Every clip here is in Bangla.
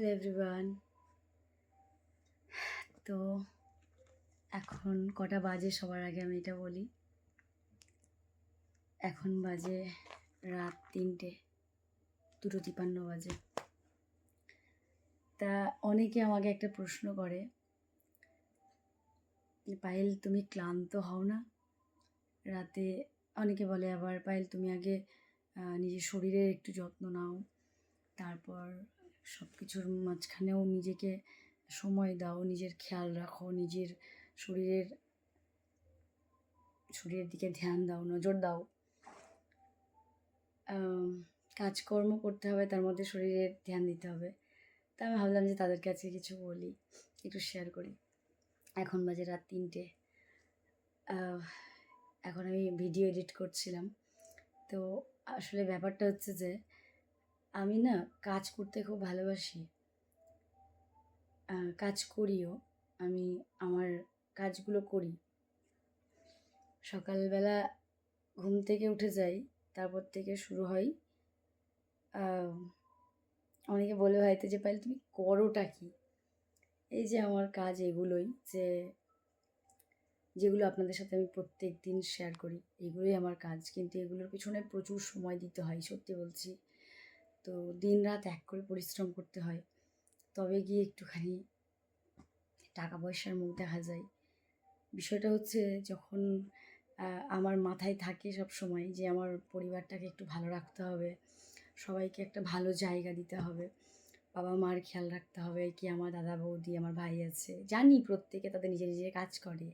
হ্যালো এভরিওয়ান তো এখন কটা বাজে সবার আগে আমি এটা বলি। এখন বাজে রাত তিনটে, দুটো তিপান্ন বাজে। তা অনেকে আমাকে একটা প্রশ্ন করে, পায়েল তুমি ক্লান্ত হও না? রাতে অনেকে বলে আবার, পায়েল তুমি আগে নিজের শরীরের একটু যত্ন নাও, তারপর সব কিছুর মাঝখানেও নিজেকে সময় দাও, নিজের খেয়াল রাখো, নিজের শরীরের শরীরের দিকে ধ্যান দাও, নজর দাও। কাজকর্ম করতে হবে, তার মধ্যে শরীরের ধ্যান দিতে হবে। তা আমি ভাবলাম যে তাদের কাছে কিছু বলি, একটু শেয়ার করি। এখন বাজে রাত তিনটে। এখন আমি ভিডিও এডিট করছিলাম। তো আসলে ব্যাপারটা হচ্ছে যে আমি না কাজ করতে খুব ভালোবাসি। কাজ করিও, আমি আমার কাজগুলো করি। সকালবেলা ঘুম থেকে উঠে যাই, তারপর থেকে শুরু হয়। অনেকে বলে হয়তো যে পাইলে তুমি করোটা কি? এই যে, আমার কাজ এগুলোই যে, যেগুলো আপনাদের সাথে আমি প্রত্যেক দিন শেয়ার করি, এগুলোই আমার কাজ। কিন্তু এগুলোর পিছনে প্রচুর সময় দিতে হয়, সত্যি বলছি। তো দিন রাত এক করে পরিশ্রম করতে হয়। তবে গিয়ে একটুখানি টাকা পয়সার মুখ দেখা যায়। বিষয়টা হচ্ছে যখন আমার মাথায় থাকে সব সময় যে আমার পরিবারটাকে একটু ভালো রাখতে হবে, সবাইকে একটা ভালো জায়গা দিতে হবে, বাবা মার খেয়াল রাখতে হবে কি আমার দাদা বৌদি, আমার ভাই আছে। জানি প্রত্যেকে তাদের নিজের নিজের কাজ করে,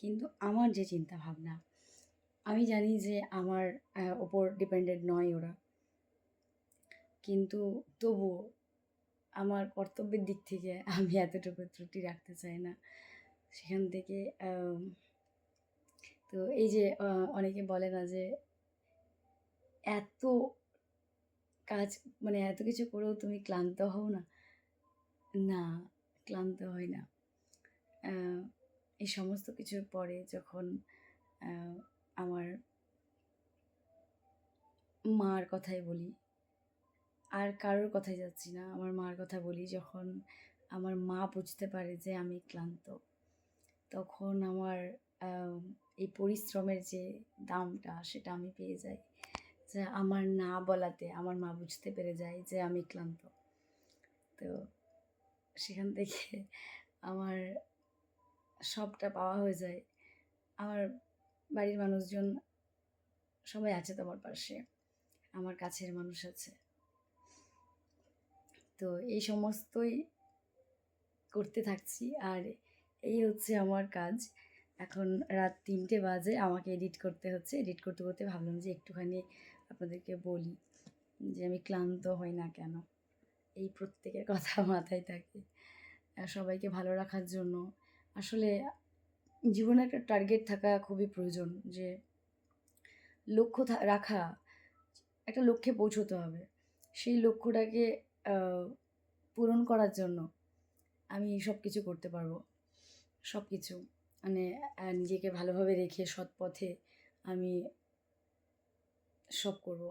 কিন্তু আমার যে চিন্তা ভাবনা আমি জানি যে আমার ওপর ডিপেন্ডেন্ট নয় ওরা। কিন্তু তবুও আমার কর্তব্যের দিক থেকে আমি এতটুকু ত্রুটি রাখতে চাই না। সেখান থেকে তো এই যে অনেকে বলে না যে, এত কাজ মানে এত কিছু করেও তুমি ক্লান্ত হও না। না, ক্লান্ত হই না। এই সমস্ত কিছুর পরে যখন আমার মার কথাই বলি আর কারোর কথাই যাচ্ছি না। আমার মার কথা বলি, যখন আমার মা বুঝতে পারে যে আমি ক্লান্ত, তখন আমার এই পরিশ্রমের যে দামটা, সেটা আমি পেয়ে যাই। যে আমার না বলাতে আমার মা বুঝতে পেরে যায় যে আমি ক্লান্ত। তো সেখান থেকে আমার সবটা পাওয়া হয়ে যায়। আমার বাড়ির মানুষজন সবাই আছে তোমার পাশে। আমার কাছের মানুষ আছে। তো এই সমস্তই করতে থাকছি। আর এই হচ্ছে আমার কাজ। এখন রাত তিনটে বাজে, আমাকে এডিট করতে হচ্ছে। এডিট করতে করতে ভাবলাম যে একটুখানি আপনাদেরকে বলি যে আমি ক্লান্ত হই না কেন? এই প্রত্যেকের কথা মাথায় থাকে। সবাইকে ভালো রাখার জন্য। আসলে জীবনে একটা টার্গেট থাকা খুবই প্রয়োজন যে লক্ষ্য রাখা, একটা লক্ষ্যে পৌঁছতে হবে। সেই লক্ষ্যটাকে পূরণ করার জন্য আমি সব কিছু করতে পারব। সব কিছু। মানে নিজেকে ভালোভাবে রেখে, সৎ পথে আমি সব করব।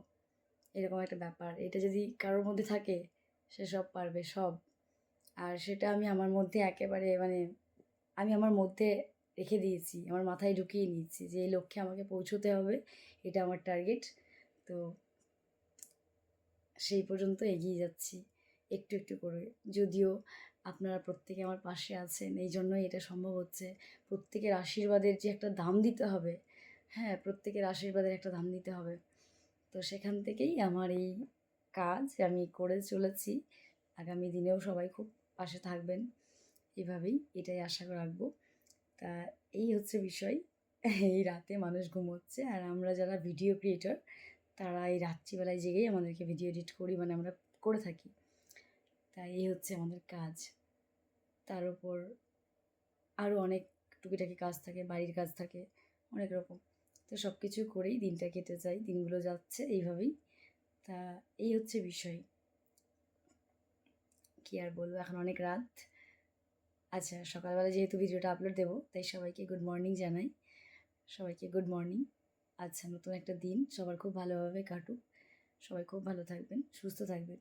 এরকম একটা ব্যাপার। এটা যদি কারোর মধ্যে থাকে, সে সব পারবে, সব। আর সেটা আমি আমার মধ্যে একেবারে মানে আমি আমার মধ্যে রেখে দিয়েছি, আমার মাথায় ঢুকিয়ে নিয়েছি যে, এই লক্ষ্যে আমাকে পৌঁছতে হবে। এটা আমার টার্গেট। তো সেই পর্যন্ত এগিয়ে যাচ্ছি, একটু একটু করে। যদিও আপনারা প্রত্যেকে আমার পাশে আছেন এই জন্যই এটা সম্ভব হচ্ছে। প্রত্যেকের আশীর্বাদের যে একটা দাম দিতে হবে হ্যাঁ প্রত্যেকের আশীর্বাদের একটা দাম দিতে হবে। তো সেখান থেকেই আমার এই কাজ আমি করে চলেছি। আগামী দিনেও সবাই খুব পাশে থাকবেন। এভাবেই এটাই আশা রাখব। তা এই হচ্ছে বিষয়। এই রাতে মানুষ ঘুমোচ্ছে আর আমরা যারা ভিডিও ক্রিয়েটর তারা এই রাত্রিবেলায় জেগেই আমাদেরকে ভিডিও এডিট করি মানে আমরা করে থাকি। তাই এই হচ্ছে আমাদের কাজ। তার উপর আরও অনেক টুকিটাকি কাজ থাকে, বাড়ির কাজ থাকে, অনেক রকম। তো সব কিছু করেই দিনটা কেটে যায়, দিনগুলো যাচ্ছে এইভাবেই। তা এই হচ্ছে বিষয়। কি আর বলব, এখন অনেক রাত। আচ্ছা সকালবেলা যেহেতু ভিডিওটা আপলোড দেবো, তাই সবাইকে গুড মর্নিং জানাই। সবাইকে গুড মর্নিং আচ্ছা নতুন একটা দিন। সবার খুব ভালোভাবে কাটুক। সবাই খুব ভালো থাকবেন সুস্থ থাকবেন।